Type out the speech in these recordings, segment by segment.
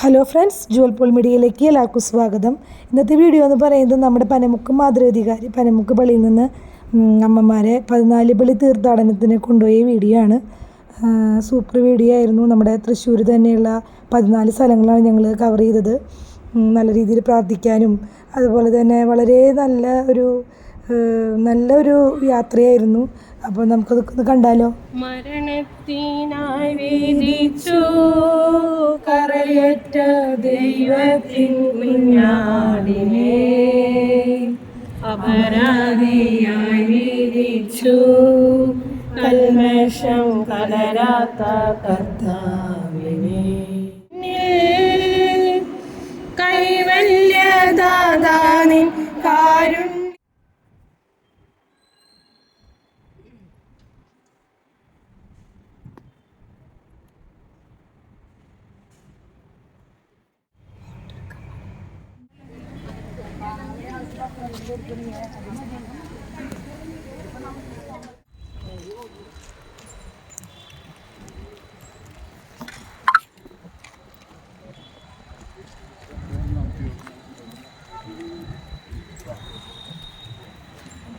Hello friends Jual Paul മീഡിയയിലേക്ക് എല്ലാവർക്കും സ്വാഗതം. ഇന്നത്തെ വീഡിയോ എന്ന് പറയുന്നത് നമ്മുടെ പനമുക്ക് മാതൃകാരി പനമുക്ക് പള്ളിയിൽ നിന്ന് അമ്മമാരെ പതിനാല് പള്ളി തീർത്ഥാടനത്തിന് കൊണ്ടുപോയ വീഡിയോ ആണ്. സൂപ്പർ വീഡിയോ ആയിരുന്നു. നമ്മുടെ തൃശ്ശൂർ തന്നെയുള്ള പതിനാല് സ്ഥലങ്ങളാണ് ഞങ്ങൾ കവർ ചെയ്തത്. നല്ല രീതിയിൽ പ്രാർത്ഥിക്കാനും അതുപോലെ തന്നെ വളരെ നല്ല ഒരു നല്ലൊരു യാത്രയായിരുന്നു. അപ്പോൾ നമുക്കത് കണ്ടാലോ? മരണത്തിനായി കരയറ്റ ദൈവത്തിൻ കുഞ്ഞാടിനെ. അപരാധിയായി കൽമഷം കലരാത്ത കർത്താവിനെ. കൈവല്യദാതാനിൻ കാരുണ്യ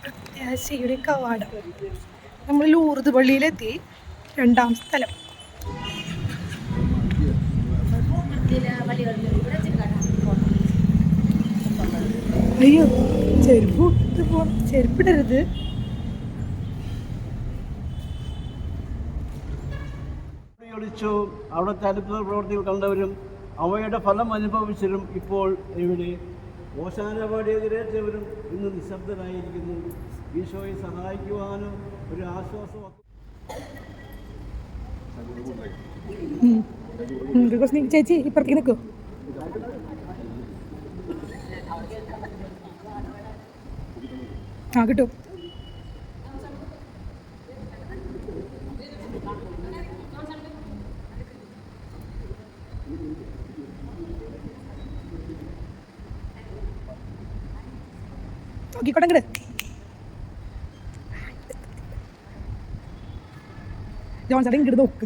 പ്രത്യാശയുടെ കവാടം. നമ്മൾ ലൂർദ് പള്ളിയിലെത്തി രണ്ടാം സ്ഥലം. അയ്യോ ചെരുപ്പ് ഇട്ട് പോണം ചെരുപ്പിടരുത് ഒളിച്ചു അവിടുത്തെ അത്ഭുത പ്രവർത്തികൾ കണ്ടവരും അവയുടെ ഫലം അനുഭവിച്ചവരും ഇപ്പോൾ ഇവിടെ ഓശാനപാടിയെതിരേറ്റവരും ഇന്ന് നിശബ്ദരായിരിക്കുന്നു ഈശോയെ സഹായിക്കുവാനും ഒരു ആശ്വാസം ചേച്ചി ഇപ്പുറത്തേക്ക് നിൽക്കോ ആ കിട്ടും. ഇങ്ങട് ജോൺസൺ ഇങ്ങോട്ട് നോക്ക്.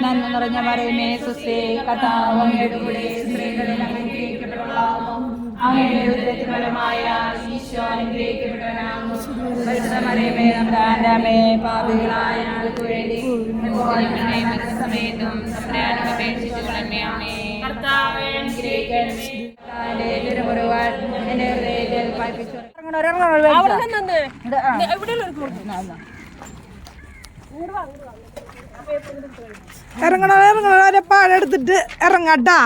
നന്മ നിറഞ്ഞ മറിയമേ സുസ്ഥേ കഥാവ് അങ്ങയുടെ കൂടെ സ്ത്രീകളിൽ അനുഗ്രഹിക്കപ്പെട്ടവളാകുന്നു അങ്ങയുടെ ഉദരത്തിൻ ഫലമായ ഈശോ അനുഗ്രഹിക്കപ്പെട്ടവനാകുന്നു മറിയമേ നമ്മുടെ അമ്മേ പാപികളായ ഞങ്ങൾക്ക് വേണ്ടി മരണസമയത്തും നമ്മുടെ അനുപേക്ഷിച്ചു കളമേ കർത്താവേ അനുഗ്രഹിക്കണമേ. എന്റെ ഹൃദയത്തിൽ പായിപ്പിച്ചു ഇറങ്ങണ ഇറങ്ങണ? പാടെടുത്തിട്ട് ഇറങ്ങട്ടാ?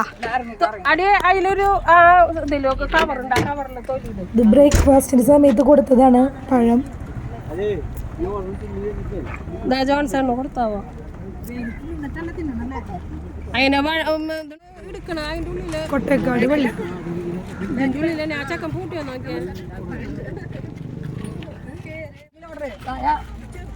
അടി അതിലൊരു ഇത് ബ്രേക്ക്ഫാസ്റ്റിന്റെ സമയത്ത് കൊടുത്തതാണ് പഴം. ജോൺസണ് കൊടുത്താവോ? അതിനെ എടുക്കണം? ഉള്ളിൽ കൊട്ടേക്കാട് ആ ചക്കൻ പൂട്ടിയോ നോക്കിയാ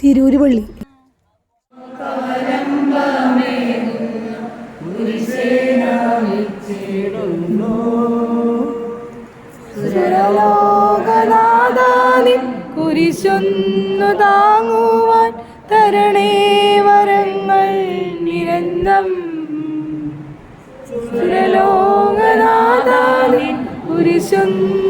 തിരൂര് പള്ളി കുരിശൊന്നു താങ്ങുവാൻ തരണേ വരങ്ങൾ നിരന്തം. സുരലോകനാഥാനി കുരിശൊന്നു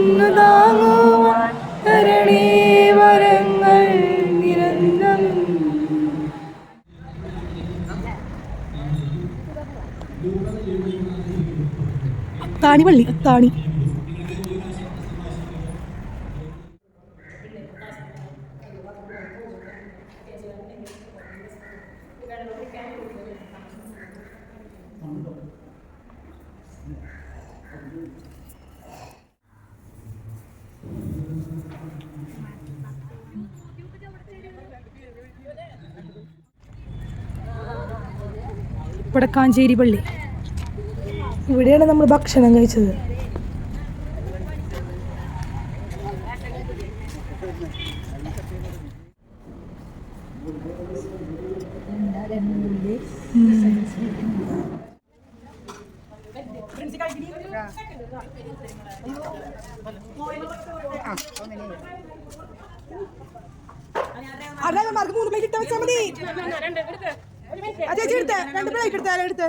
പള്ളി അത്താണി വടക്കാഞ്ചേരി പള്ളി. ഇവിടെയാണ് നമ്മൾ ഭക്ഷണം കഴിച്ചത്. മൂന്ന് പ്ലേറ്റ് ഇട്ടാ മതി. ചേച്ചി എടുത്തേ. രണ്ട് പ്ലേറ്റ് എടുത്താലും എടുത്ത്.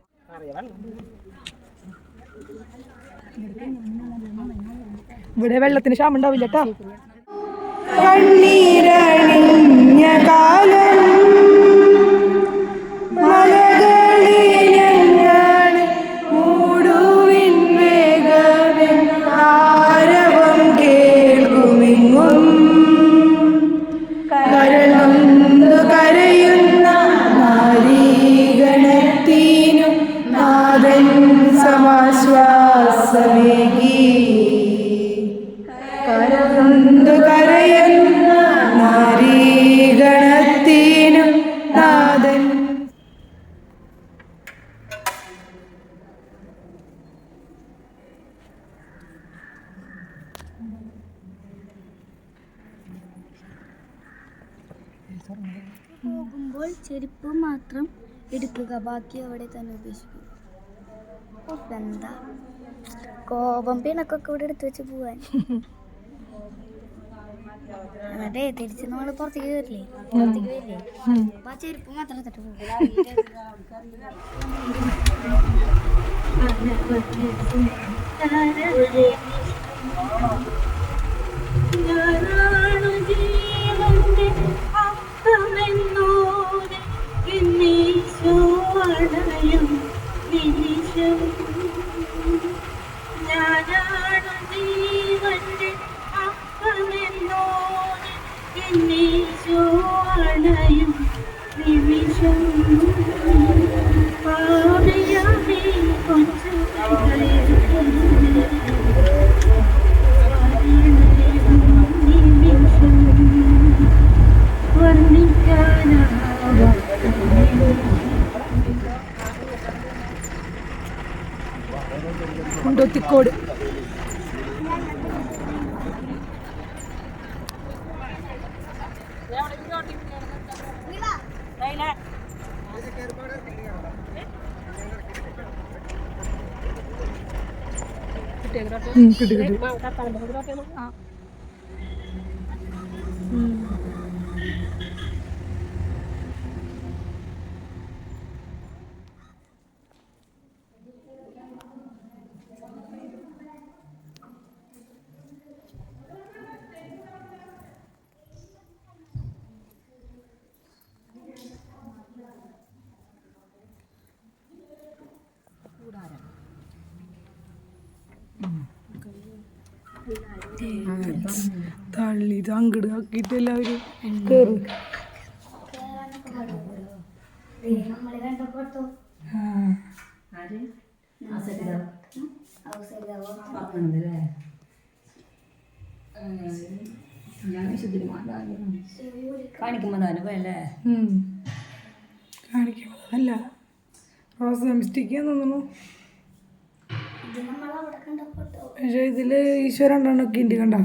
ഇവിടെ വെള്ളത്തിന് ക്ഷാമുണ്ടാവില്ല കേട്ടോ. കണ്ണീരണിഞ്ഞ കാലം പോകുമ്പോൾ ചെരുപ്പ് മാത്രം എടുക്കുക. ബാക്കി അവിടെ തന്നെ ഉപേക്ഷിക്കുക. എന്താ? കോപം പിണക്കൊക്കെ ഇവിടെ എടുത്തു വെച്ച് പോവാൻ. അതെ തിരിച്ച് നമ്മൾ പുറത്തേക്ക് കയറില്ലേ പുറത്തേക്ക് വരില്ലേ? അപ്പൊ ചെരുപ്പ് മാത്രം എടുത്തിട്ട് പോകും ഞാനാണ് ജീവന്റെ അർത്ഥമെന്നോരെ എന്നീശോ അടയും നിമിഷം ഞാനാണ് ജീവന്റെ അർത്ഥമെന്നോരെ എന്നീശോ അടയും നിമിഷം. പാവയാമേ കൊച്ചു കുണ്ടോത്തിക്കോട് ഉം, കിട്ടി കിട്ടി തള്ളി ഇത് അങ്ങട് ആക്കിയിട്ട് എല്ലാവരും. കാണിക്കും അല്ല റോസ് മിസ്റ്റേക്ക് തോന്നുന്നു. പക്ഷേ ഇതിൽ ഈശ്വരൻ ഉണ്ടെന്നൊക്കെ കണ്ട?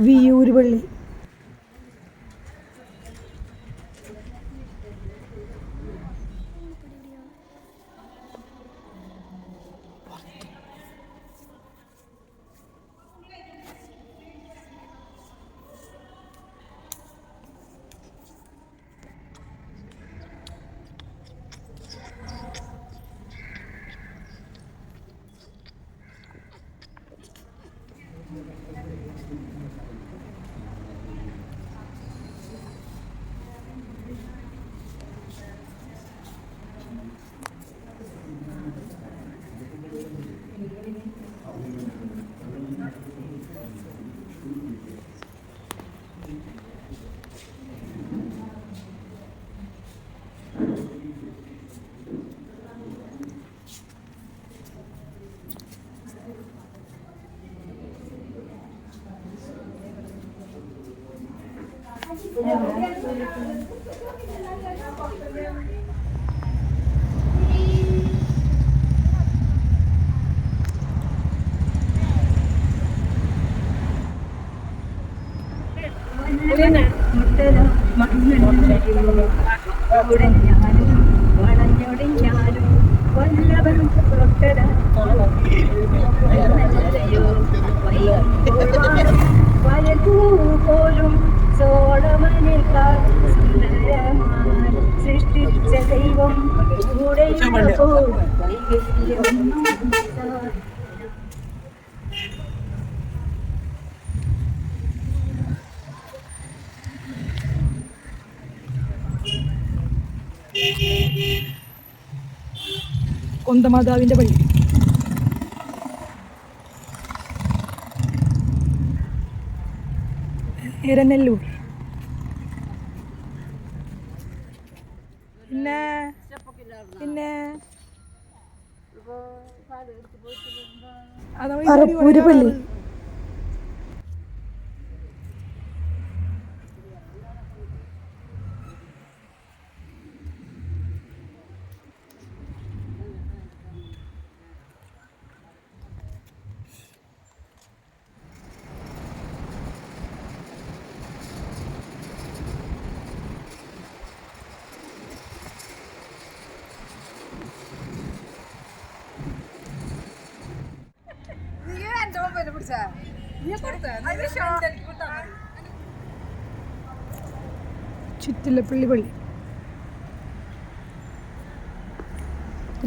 വിയൂര് പള്ളി പോലും സോളമനേക്കാൾ സുന്ദരമായി സൃഷ്ടിച്ച ദൈവം കൂടെയുള്ളപ്പോൾ കൊന്തമാതാവിന്റെ പള്ളി എരനെല്ലൂർ. പിന്നെ പിന്നെ? പറപ്പൂര് പള്ളി ചുറ്റിലപ്പള്ളി പള്ളി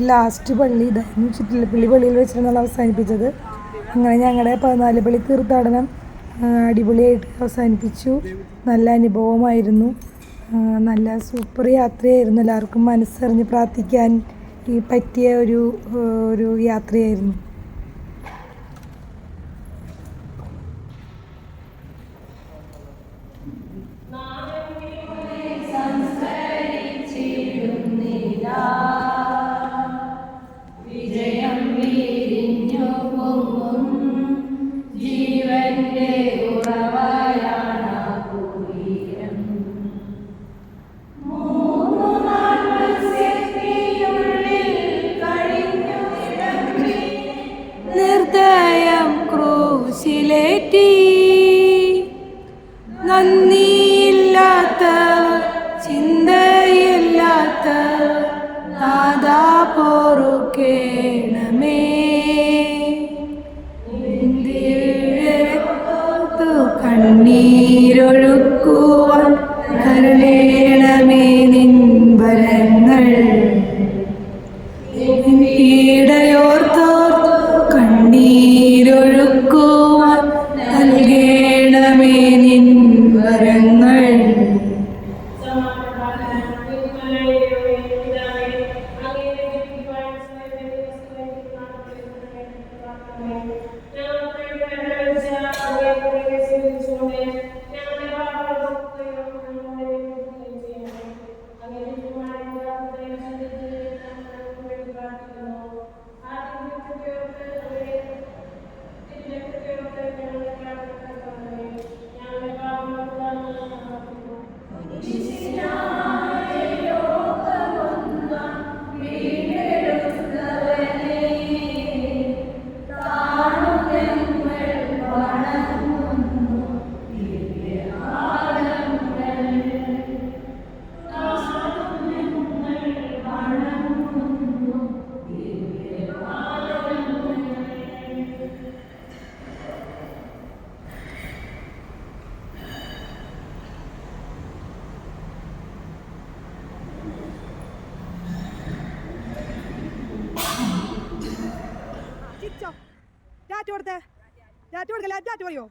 ലാസ്റ്റ് പള്ളി ഇതായിരുന്നു ചുറ്റിലപ്പള്ളി പള്ളിയിൽ വെച്ചിട്ടാണ് നമ്മൾ അവസാനിപ്പിച്ചത്. അങ്ങനെ ഞങ്ങളുടെ പതിനാല് പള്ളി തീർത്ഥാടനം അടിപൊളിയായിട്ട് അവസാനിപ്പിച്ചു. നല്ല അനുഭവമായിരുന്നു. നല്ല സൂപ്പർ യാത്രയായിരുന്നു. എല്ലാവർക്കും മനസ്സറിഞ്ഞ് പ്രാർത്ഥിക്കാൻ ഈ പറ്റിയ ഒരു ഒരു യാത്രയായിരുന്നു. ടാറ്റ കൊടുക്കല്ലേ? ടാറ്റ പറയോ?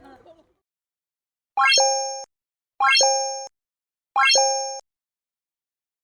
Bye.